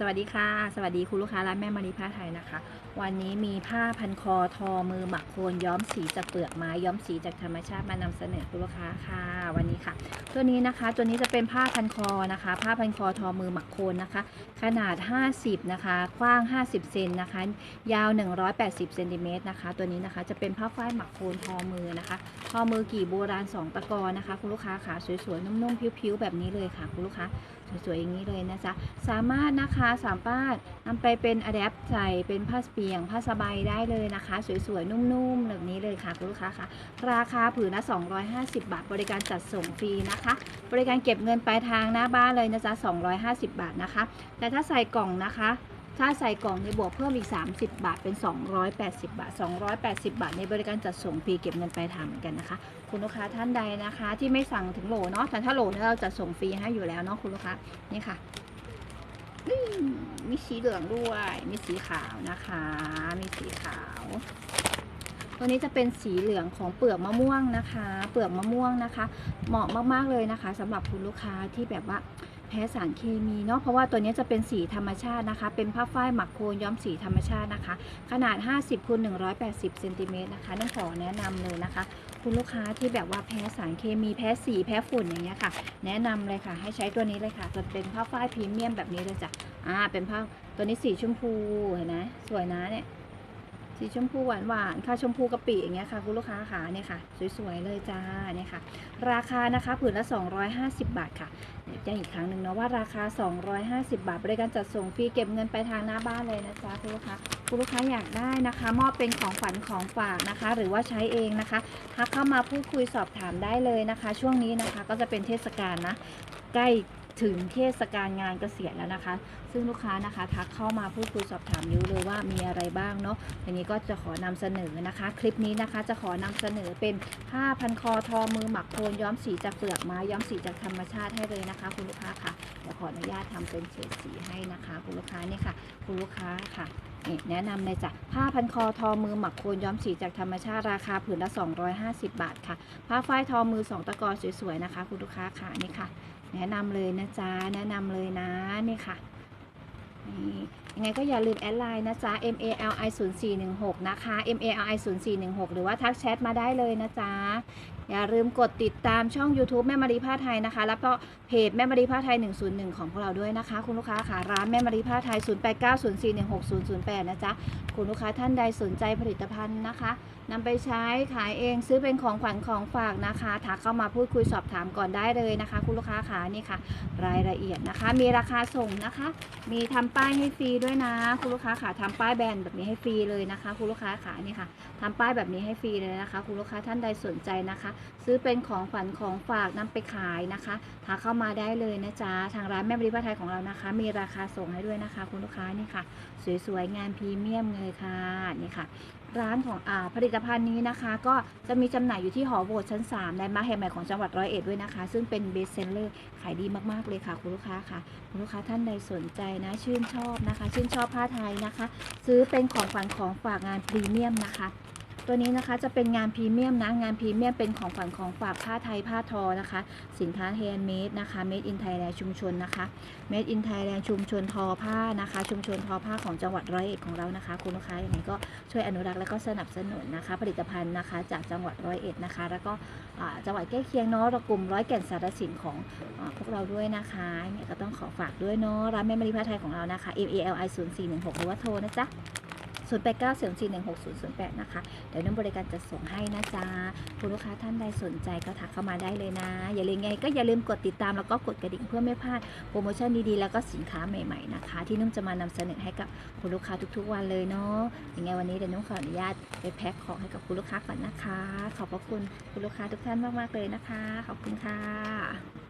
สวัสดีค่ะ สวัสดีคุณลูกค้าร้านแม่มารีผ้าไทยนะคะ วันนี้มีผ้าพันคอทอมือหมักโคนย้อมสีจากเปลือกไม้ย้อมสีจากธรรมชาติมานำเสนอคุณลูกค้าค่ะ วันนี้ค่ะ ตัวนี้นะคะตัวนี้จะเป็นผ้าพันคอนะคะ ผ้าพันคอทอมือหมักโคนนะคะ ขนาด 50 นะคะ กว้าง 50 เซนนะคะ ยาว 180เซนติเมตรนะคะ ตัวนี้นะคะจะเป็นผ้าฝ้ายหมักโคนทอมือนะคะทอมือกี่โบราณ 2 ตะกอนะคะ คุณลูกค้าค่ะสวยๆนุ่มๆพิ้วๆแบบนี้เลยค่ะ คุณลูกค้าสวยๆอย่างนี้เลยนะจ๊ะสามารถนะคะสามารถนำไปเป็นอะแดปใส่เป็นผ้าเปียง ผ้าสบายได้เลยนะคะ สวยๆ นุ่มๆ แบบนี้เลยค่ะคุณลูกค้าค่ะ ราคาผืนละ 250 บาท บริการจัดส่งฟรีนะคะ บริการเก็บเงินปลายทางหน้าบ้านเลยนะจ๊ะ 250 บาทนะคะ แต่ถ้าใส่กล่องนะคะถ้าใส่กล่องในบวกเพิ่มอีก 30 บาท เป็น 280 บาท 280 บาท ในบริการจัดส่งฟรีเก็บเงินปลายทางเหมือนกันนะคะ คุณลูกค้าท่านใดนะคะ ที่ไม่สั่งถึงโหลเนาะแต่ถ้าโหลเนี่ยเราจะส่งฟรีให้อยู่แล้วเนาะคุณลูกค้านี่ค่ะ มีสีเหลืองด้วย มีสีขาวนะคะ มีสีขาว ตัวนี้จะเป็นสีเหลืองของเปลือกมะม่วงนะคะ เปลือกมะม่วงนะคะ เหมาะมากๆเลยนะคะสำหรับคุณลูกค้าที่แบบว่าแพ้สารเคมีเนาะเพราะว่าตัวนี้จะเป็นสีธรรมชาตินะคะ เป็นผ้าฝ้ายหมักโคนย้อมสีธรรมชาตินะคะ ขนาด 50คูณ180เซนติเมตรนะคะต้องขอแนะนำเลยนะคะ คุณลูกค้าที่แบบว่าแพ้สารเคมีแพ้สีแพ้ฝุ่นอย่างเงี้ยค่ะ แนะนำเลยค่ะ ให้ใช้ตัวนี้เลยค่ะจะเป็นผ้าฝ้ายพรีเมียมแบบนี้เลยจ้ะอ่าเป็นผ้าตัวนี้สีชมพูเห็นไหมสวยนะเนี่ยสีชมพูหวานหวานๆค่ะชมพูกะปิอย่างเงี้ยค่ะคุณลูกค้าค่ะเนี่ยค่ะ สวยๆเลยจ้าเนี่ยค่ะ ราคานะคะผืนละ 250 บาทค่ะเดี๋ยวแจ้งอีกครั้งหนึ่งนะว่าราคา 250 บาทบริการจัดส่งฟรีเก็บเงินไปทางหน้าบ้านเลยนะจ๊ะคุณลูกค้า คุณลูกค้าอยากได้นะคะ มอบเป็นของฝันของฝากนะคะ หรือว่าใช้เองนะคะทักเข้ามาพูดคุยสอบถามได้เลยนะคะ ช่วงนี้นะคะก็จะเป็นเทศกาลนะ ใกล้ถึงเทศกาลงานเกษียณแล้วนะคะ ซึ่งลูกค้านะคะทักเข้ามาพูดคุยสอบถามนิ้วเลยว่ามีอะไรบ้างเนาะทีนี้ก็จะขอนำเสนอนะคะ คลิปนี้นะคะจะขอนำเสนอเป็นผ้าพันคอทอมือหมักโคนย้อมสีจากเปลือกไม้ย้อมสีจากธรรมชาติให้เลยนะคะ คุณลูกค้าค่ะเดี๋ยวขออนุญาตทำเป็นเฉดสีให้นะคะ คุณลูกค้าเนี่ยค่ะ คุณลูกค้าค่ะนี่แนะนำเลยจ้ะผ้าพันคอทอมือหมักโคนย้อมสีจากธรรมชาติราคาผืนละ 250 บาทค่ะ ผ้าฝ้ายทอมือสองตะกอสวยๆนะคะ คุณลูกค้าค่ะนี่ค่ะ แนะนำเลยนะจ๊ะ แนะนำเลยนะ นี่ค่ะนี่ยังไงก็อย่าลืมแอดไลน์นะจ๊ะ M A L I 0 4 1 6นะคะ M A L I 0 4 1 6หรือว่าทักแชทมาได้เลยนะจ๊ะอย่าลืมกดติดตามช่อง YouTube แม่มารีผ้าไทยนะคะ แล้วก็เพจแม่มารีผ้าไทย 101 ของพวกเราด้วยนะคะ คุณลูกค้าค่ะร้านแม่มารีผ้าไทย 0890416008 นะจ๊ะ คุณลูกค้าท่านใดสนใจผลิตภัณฑ์นะคะนำไปใช้ขายเองซื้อเป็นของขวัญของฝากนะคะทักเข้ามาพูดคุยสอบถามก่อนได้เลยนะคะ คุณลูกค้าค่ะนี่ค่ะ รายละเอียดนะคะ มีราคาส่งนะคะ มีทำป้ายให้ฟรีด้วยนะ คุณลูกค้าค่ะทำป้ายแบรนด์แบบนี้ให้ฟรีเลยนะคะ คุณลูกค้าค่ะนี่ค่ะทำป้ายแบบนี้ให้ฟรีเลยนะคะ คุณลูกค้าท่านใดสนใจนะคะซื้อเป็นของขวัญของฝากนำไปขายนะคะทักเข้ามาได้เลยนะจ๊ะทางร้านแม่บริพาไทยของเรานะคะ มีราคาส่งให้ด้วยนะคะ คุณลูกค้านี่ค่ะ สวยๆงานพรีเมียมเลยค่ะนี่ค่ะ ร้านของอาผลิตภัณฑ์นี้นะคะ ก็จะมีจำหน่ายอยู่ที่หอโบสถ์ชั้น3ในมาแห่งใหม่ของจังหวัดร้อยเอ็ดด้วยนะคะ ซึ่งเป็นเบสเซนเลอร์ขายดีมากๆเลยค่ะ คุณลูกค้าค่ะ คุณลูกค้าท่านใดสนใจนะ ชื่นชอบนะคะ ชื่นชอบผ้าไทยนะคะ ซื้อเป็นของขวัญของฝากงานพรีเมียมนะคะ ตัวนี้นะคะจะเป็นงานพรีเมียมนะงานพรีเมียมเป็นของขวัญของฝากผ้าไทยผ้าทอนะคะ สินค้าแฮนด์เมดนะคะ Made in Thailand ชุมชนนะคะ Made in Thailand ชุมชนทอผ้านะคะ ชุมชนทอผ้าของจังหวัดร้อยเอ็ดของเรานะคะ คุณลูกค้าอย่างไรก็ช่วยอนุรักษ์และก็สนับสนุนนะคะ ผลิตภัณฑ์นะคะจากจังหวัดร้อยเอ็ดนะคะ แล้วก็จังหวัดใกล้เคียงเนาะระกลุ่มร้อยแก่นสารสินของอพวกเราด้วยนะคะเนี่ยก็ต้องขอฝากด้วยเนาะร้านแม่มะลิผ้าไทยของเรานะคะ M A L I 0 4 1 6หรือว่าโทรนะจ๊ะ 0 8 9 4 4 1 6 0 0 8 นะคะ เดี๋ยวน้องบริการจะส่งให้นะจ๊ะคุณลูกค้าท่านใดสนใจก็ทักเข้ามาได้เลยนะ อย่าลืมไงก็อย่าลืมกดติดตามแล้วก็กดกระดิ่งเพื่อไม่พลาดโปรโมชั่นดีๆ แล้วก็สินค้าใหม่ๆนะคะ ที่นุ่มจะมานำเสนอให้กับคุณลูกค้าทุกๆวันเลยเนาะยังไงวันนี้เดี๋ยวนุ่มขออนุญาตไปแพ็คของให้กับคุณลูกค้าก่อนนะคะ ขอบพระคุณคุณลูกค้าทุกท่านมากๆเลยนะคะ ขอบคุณค่ะ